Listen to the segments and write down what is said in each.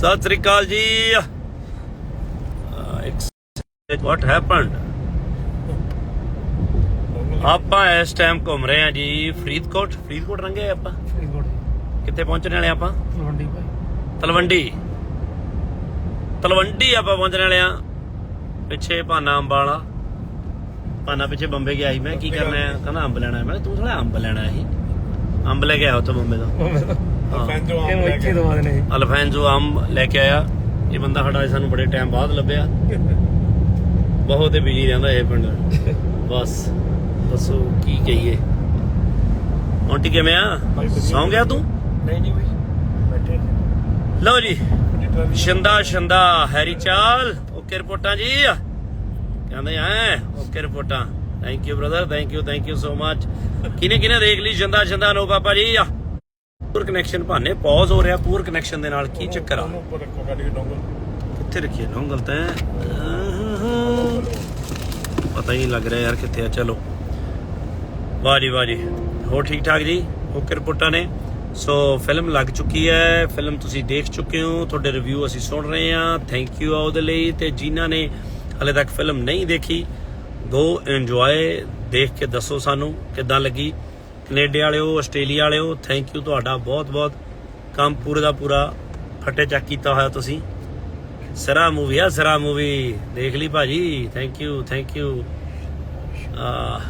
ਸਤਿ ਸ੍ਰੀ ਅਕਾਲ ਜੀ। What happened ਆਪਾਂ ਇਸ ਟਾਈਮ ਘੁੰਮ ਰਹੇ ਹਾਂ ਜੀ ਫਰੀਦਕੋਟ। ਫਰੀਦਕੋਟ ਰੰਗੇ ਆਪਾਂ? ਫਰੀਦਕੋਟ। ਕਿੱਥੇ ਪਹੁੰਚਣ ਵਾਲੇ ਆਪਾਂ? ਤਲਵੰਡੀ ਭਾਈ। ਤਲਵੰਡੀ। ਤਲਵੰਡੀ ਆਪਾਂ ਪਹੁੰਚਣ ਵਾਲੇ ਆ ਪਿੱਛੇ ਭਾਨਾ ਅੰਬ ਵਾਲਾ ਭਾਨਾ ਪਿੱਛੇ ਬੰਬੇ ਗਿਆ ਸੀ। ਮੈਂ ਕੀ ਕਰਨਾ ਹੈ? ਕਹਿੰਦਾ ਅੰਬ ਲੈਣਾ ਹੈ। ਮੈਂ ਤੂੰ ਥੋੜਾ ਅੰਬ ਲੈਣਾ ਸੀ ਅੰਬ ਲੈ ਕੇ ਆਇਆ ਉੱਥੋਂ ਬੰਬੇ ਤੋਂ। ਹਾਂ। ਇਹਨੂੰ ਇੱਥੇ ਦਵਾ ਦੇਣੇ ਅਲਫੈਂਜ਼ੋ ਅੰਬ ਲੈ ਕੇ ਆਇਆ। ਇਹ ਬੰਦਾ ਸਾਡਾ ਅੱਜ ਸਾਨੂੰ ਬੜੇ ਟਾਈਮ ਬਾਅਦ ਲੱਭਿਆ। ਬਹੁਤ ਹੀ ਬਿਜ਼ੀ ਰਹਿੰਦਾ ਇਹ ਪਿੰਡ। ਬਸ। ਦੱਸੋ ਕੀ ਕਹੀਏ। ਮੌਂਟੀ ਕਿਵੇਂ ਆ? ਸੌਂ ਗਿਆ ਤੂੰ? ਨਹੀਂ ਨਹੀਂ ਬੈਠੇ ਲਓ ਜੀ। ਸ਼ਿੰਦਾ ਸ਼ਿੰਦਾ ਹੈਰੀ ਚਾਲ। ਓਕੇ ਰਿਪੋਰਟਾਂ ਜੀ। ਕਹਿੰਦੇ ਐ ਓਕੇ ਰਿਪੋਰਟਾਂ। Thank you brother thank you thank you so much ਕਿਨੇ ਕਿਨੇ ਦੇਖ ਲਈ? ਸ਼ਿੰਦਾ ਸ਼ਿੰਦਾ ਨੋ ਪਾਪਾ ਜੀ ਪੂਰ ਕਨੈਕਸ਼ਨ ਭਾਨੇ ਪੌਜ਼ ਹੋ ਰਿਹਾ ਪੂਰ ਕਨੈਕਸ਼ਨ ਦੇ ਨਾਲ ਕੀ ਚੱਕਰ ਆ? ਉੱਪਰ ਰੱਖੋ ਡੋਂਗਲ ਕਿੱਥੇ ਹੈ ਪਤਾ ਹੀ ਨਹੀਂ ਲੱਗ ਰਿਹਾ ਯਾਰ ਕਿੱਥੇ ਆ ਚਲੋ। ਵਾਹ ਜੀ ਵਾਹ ਜੀ। ਹੋ ਠੀਕ ਠਾਕ ਜੀ? ਓਕੇ ਰਿਪੋਰਟਾਂ ਨੇ। ਸੋ ਫਿਲਮ ਲੱਗ ਚੁੱਕੀ ਹੈ। ਫਿਲਮ ਤੁਸੀਂ ਦੇਖ ਚੁੱਕੇ ਹੋ। ਤੁਹਾਡੇ ਰਿਵਿਊ ਅਸੀਂ ਸੁਣ ਰਹੇ ਹਾਂ। ਥੈਂਕ ਯੂ ਆ ਉਹਦੇ ਲਈ। ਤੇ ਜਿਨ੍ਹਾਂ ਨੇ ਹਲੇ ਤੱਕ ਫਿਲਮ ਨਹੀਂ ਦੇਖੀ ਗੋ ਇੰਜੋਏ ਦੇਖ ਕੇ ਦੱਸੋ ਸਾਨੂੰ ਕਿੱਦਾਂ ਲੱਗੀ। ਕੈਨੇਡਾ ਵਾਲਿਓ ਆਸਟ੍ਰੇਲੀਆ ਵਾਲਿਓ ਥੈਂਕ ਯੂ ਤੁਹਾਡਾ ਬਹੁਤ ਬਹੁਤ। ਕੰਮ ਪੂਰੇ ਦਾ ਪੂਰਾ ਫੱਟੇ ਚੱਕ ਕੀਤਾ ਹੋਇਆ ਤੁਸੀਂ। ਸਰਾ ਮੂਵੀ ਆ, ਸਰਾ ਮੂਵੀ ਦੇਖ ਲਈ ਭਾਜੀ। ਥੈਂਕ ਯੂ ਥੈਂਕ ਯੂ ਆ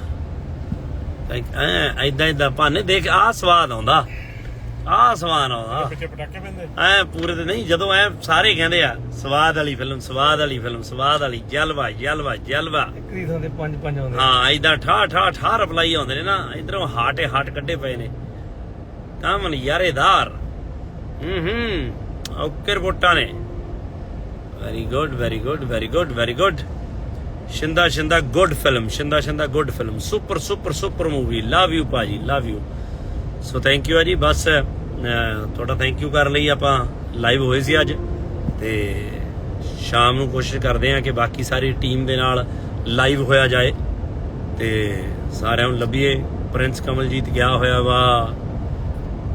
ਥੈਂਕ ਐ ਇਦਾਂ ਇਦਾਂ ਭਾਨੇ ਦੇਖ ਆ ਸਵਾਦ ਆਉਂਦਾ। ਆ ਸਵਾਦ ਆਉਂਦਾ। ਪਿੱਛੇ ਪਟਾਕੇ ਪੈਂਦੇ। ਐ ਪੂਰੇ ਤੇ ਨਹੀਂ ਜਦੋਂ ਐ ਸਾਰੇ ਕਹਿੰਦੇ ਆ ਸਵਾਦ ਵਾਲੀ ਫਿਲਮ ਸਵਾਦ ਵਾਲੀ ਫਿਲਮ ਸਵਾਦ ਵਾਲੀ ਜਲਵਾ ਜਲਵਾ ਜਲਵਾ। ਇੱਕ ਦੀ ਥਾਂ ਤੇ ਪੰਜ ਪੰਜ ਆਉਂਦੇ। ਹਾਂ ਇਦਾਂ ਠਾ ਠਾ ਠਾ ਰਿਪਲਾਈ ਆਉਂਦੇ ਨੇ ਨਾ ਇਧਰੋਂ ਹਾਟੇ ਹਾਟ ਕੱਢੇ ਪਏ ਨੇ। ਕੰਮ ਨਜ਼ਾਰੇਦਾਰ ਹੂੰ ਹੂੰ ਓਕੇ ਰਿਪੋਰਟਾਂ ਨੇ। Very good very good very good very good Shinda Shinda good film Shinda Shinda good film super super super movie love you ਭਾਜੀ love you so thank you ਆ ਜੀ। ਬਸ ਤੁਹਾਡਾ ਥੈਂਕ ਯੂ ਕਰਨ ਲਈ ਆਪਾਂ ਲਾਈਵ ਹੋਏ ਸੀ ਅੱਜ। ਤੇ ਸ਼ਾਮ ਨੂੰ ਕੋਸ਼ਿਸ਼ ਕਰਦੇ ਹਾਂ ਕਿ ਬਾਕੀ ਸਾਰੀ ਟੀਮ ਦੇ ਨਾਲ ਲਾਈਵ ਹੋਇਆ ਜਾਏ। ਤੇ ਸਾਰਿਆਂ ਨੂੰ ਲੱਭੀਏ। ਪ੍ਰਿੰਸ ਕਮਲਜੀਤ ਗਿਆ ਹੋਇਆ ਵਾ।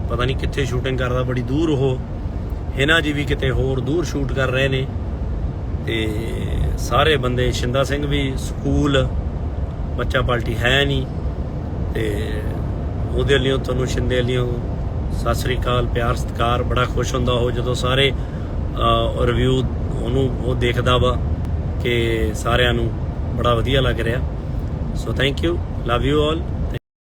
ਪਤਾ ਨਹੀਂ ਕਿੱਥੇ ਸ਼ੂਟਿੰਗ ਕਰਦਾ, ਬੜੀ ਦੂਰ ਉਹ। ਹਿਨਾ ਜੀ ਵੀ ਕਿਤੇ ਹੋਰ ਦੂਰ ਸ਼ੂਟ ਕਰ ਰਹੇ ਨੇ। ਤੇ ਸਾਰੇ ਬੰਦੇ, ਸ਼ਿੰਦਾ ਸਿੰਘ ਵੀ, ਸਕੂਲ। ਬੱਚਾ ਪਾਰਟੀ ਹੈ ਨਹੀਂ। ਤੇ ਉਹਦੇ ਲਈ ਤੁਹਾਨੂੰ ਸ਼ਿੰਦੇ ਲਈ ਸਤਿ ਸ੍ਰੀ ਅਕਾਲ, ਪਿਆਰ, ਸਤਿਕਾਰ, ਬੜਾ ਖੁਸ਼ ਹੁੰਦਾ ਉਹ ਜਦੋਂ ਸਾਰੇ ਰਿਵਿਊ ਉਹਨੂੰ ਉਹ ਦੇਖਦਾ ਵਾ ਕਿ ਸਾਰਿਆਂ ਨੂੰ ਬੜਾ ਵਧੀਆ ਲੱਗ ਰਿਹਾ। So thank you love you all